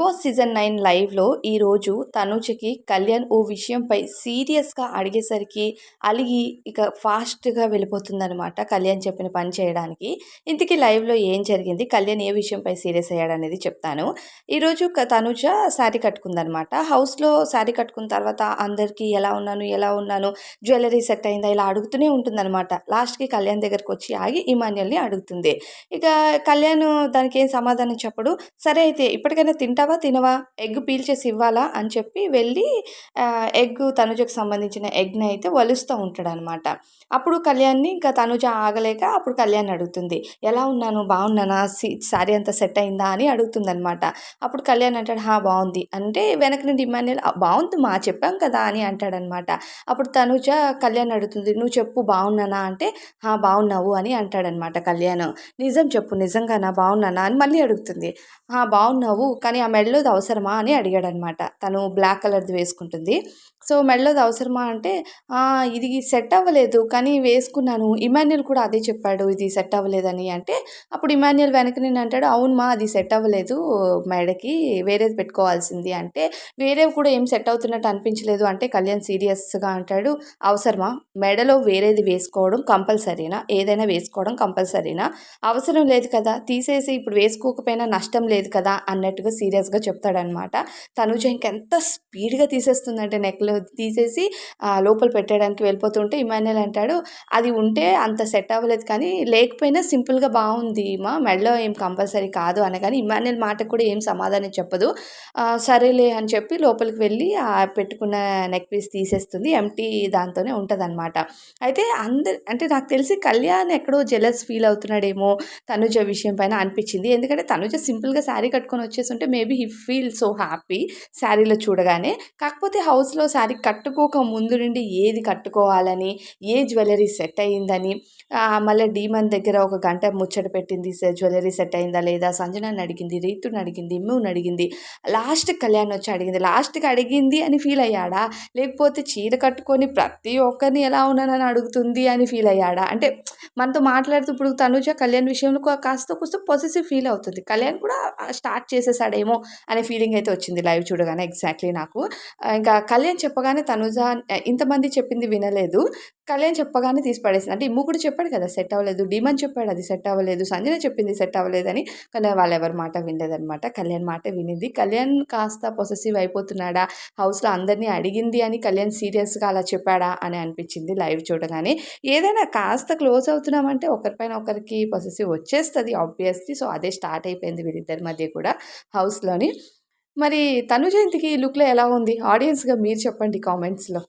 Boss season nine లైవ్లో ఈరోజు తనుజకి కళ్యాణ్ ఓ విషయంపై సీరియస్గా అడిగేసరికి అలిగి ఇక ఫాస్ట్గా వెళ్ళిపోతుందనమాట కళ్యాణ్ చెప్పిన పని చేయడానికి. ఇంతకీ లైవ్లో ఏం జరిగింది? కళ్యాణ్ ఏ విషయంపై సీరియస్ అయ్యాడనేది చెప్తాను. ఈరోజు తనుజ శారీ కట్టుకుందనమాట హౌస్లో శారీ కట్టుకున్న తర్వాత అందరికీ ఎలా ఉన్నాను ఎలా ఉన్నాను జ్యువెలరీ సెట్ అయిందా ఇలా అడుగుతూనే ఉంటుందన్నమాట. లాస్ట్కి కళ్యాణ్ దగ్గరకు వచ్చి ఆగి ఇమాన్యుల్ని అడుగుతుంది. ఇక కళ్యాణ్ దానికి ఏం సమాధానం చెప్పడు. సరే అయితే ఇప్పటికైనా తింటా తినవా ఎగ్ పీల్ చేసి ఇవ్వాలా అని చెప్పి వెళ్ళి ఎగ్ తనుజకు సంబంధించిన ఎగ్ని అయితే వలుస్తూ ఉంటాడు అనమాట అప్పుడు కళ్యాణ్ని ఇంకా తనుజ ఆగలేక అప్పుడు కళ్యాణ్ అడుగుతుంది. ఎలా ఉన్నాను? బాగున్నానా? సారీ అంతా సెట్ అయిందా? అని అడుగుతుంది అనమాట అప్పుడు కళ్యాణ్ అంటాడు హా బాగుంది. అంటే వెనక నుండి ఇమాన్యుల్ బాగుంది మా చెప్పాం కదా అని అంటాడనమాట. అప్పుడు తనుజ కళ్యాణ్ అడుగుతుంది నువ్వు చెప్పు బాగున్నానా? అంటే హా బాగున్నావు అని అంటాడనమాట కళ్యాణ్. నిజం చెప్పు నిజంగానా? బాగున్నానా? అని మళ్ళీ అడుగుతుంది. హా బాగున్నావు కానీ ఆమె మెడలోది అవసరమా అని అడిగాడనమాట. తను బ్లాక్ కలర్ది వేసుకుంటుంది. సో మెడలోది అవసరమా అంటే ఇది సెట్ అవ్వలేదు కానీ వేసుకున్నాను. ఇమాన్యుల్ కూడా అదే చెప్పాడు ఇది సెట్ అవ్వలేదని. అంటే అప్పుడు ఇమాన్యుల్ వెనక నేను అంటాడు అవును మా అది సెట్ అవ్వలేదు మెడకి వేరేది పెట్టుకోవాల్సింది. అంటే వేరేవి కూడా ఏం సెట్ అవుతున్నట్టు అనిపించలేదు. అంటే కళ్యాణ్ సీరియస్గా అంటాడు అవసరమా? మెడలో వేరేది వేసుకోవడం కంపల్సరీనా? ఏదైనా వేసుకోవడం కంపల్సరీనా? అవసరం లేదు కదా తీసేసి ఇప్పుడు వేసుకోకపోయినా నష్టం లేదు కదా అన్నట్టుగా సీరియస్గా చెప్తాడనమాట. తనుజ ఇంకెంత స్పీడ్గా తీసేస్తుందంటే నెక్లో తీసేసి లోపల పెట్టడానికి వెళ్ళిపోతుంటే ఇమాన్యుల్ అంటాడు అది ఉంటే అంత సెట్ అవ్వలేదు కానీ లేకపోయినా సింపుల్గా బాగుంది మా మెడలో ఏం కంపల్సరీ కాదు అనగాని ఇమాన్యుల్ మాటకు కూడా ఏం సమాధానం చెప్పదు. సరేలే అని చెప్పి లోపలికి వెళ్ళి ఆ పెట్టుకున్న నెక్ పీస్ తీసేస్తుంది. ఎంటీ దాంతోనే ఉంటుంది అయితే అందరు అంటే నాకు తెలిసి కళ్యాణ్ ఎక్కడో జెలస్ ఫీల్ అవుతున్నాడేమో తనుజ విషయం పైన అనిపించింది. ఎందుకంటే తనుజ సింపుల్గా శారీ కట్టుకొని వచ్చేసి ఉంటే maybe he feel so happy శారీలో చూడగానే. కాకపోతే హౌస్లో శారీ కట్టుకోక ముందు నుండి ఏది కట్టుకోవాలని ఏ జ్యువెలరీ సెట్ అయ్యిందని మళ్ళీ డీమన్ దగ్గర ఒక గంట ముచ్చట పెట్టింది జ్యువెలరీ సెట్ అయిందా లేదా? సంజనాన్ని అడిగింది రీతుని అడిగింది ఇమ్ముని అడిగింది. లాస్ట్ కళ్యాణ్ వచ్చి అడిగింది లాస్ట్కి అడిగింది అని ఫీల్ అయ్యాడా? లేకపోతే చీర కట్టుకొని ప్రతి ఒక్కరిని ఎలా ఉన్నానని అడుగుతుంది అని ఫీల్ అయ్యాడా? అంటే మనతో మాట్లాడుతూ ఇప్పుడు తనుజ కళ్యాణ్ విషయంలో కాస్త కూస్త పొసెసివ్ ఫీల్ అవుతుంది. కళ్యాణ్ కూడా స్టార్ట్ చేసేసాడేమో అనే ఫీలింగ్ అయితే వచ్చింది లైవ్ చూడగానే ఎగ్జాక్ట్లీ నాకు. ఇంకా కళ్యాణ్ చెప్పగానే తనుజ ఇంతమంది చెప్పింది వినలేదు. కళ్యాణ్ చెప్పగానే తీసి పడేసింది. అంటే ఇమ్ము కూడా చెప్పాడు కదా సెట్ అవ్వలేదు డీమన్ చెప్పాడు అది సెట్ అవ్వలేదు సంజన చెప్పింది సెట్ అవ్వలేదని. కానీ వాళ్ళు ఎవరి మాట వినలేదనమాట కళ్యాణ్ మాట వినింది. కళ్యాణ్ కాస్త పొసెసివ్ అయిపోతున్నాడా? హౌస్లో అందరినీ అడిగింది అని కళ్యాణ్ సీరియస్గా అలా చెప్పాడా అని అనిపించింది లైవ్ చూడగానే. ఏదైనా కాస్త క్లోజ్ అవుతున్నామంటే ఒకరిపైన ఒకరికి పొసెసివ్ వచ్చేస్తుంది ఆబ్వియస్లీ సో అదే స్టార్ట్ అయిపోయింది వీరిద్దరి మధ్య కూడా హౌస్లోని. మరి తను జయంతికి ఈ లుక్లో ఎలా ఉంది? ఆడియన్స్గా మీరు చెప్పండి కామెంట్స్లో.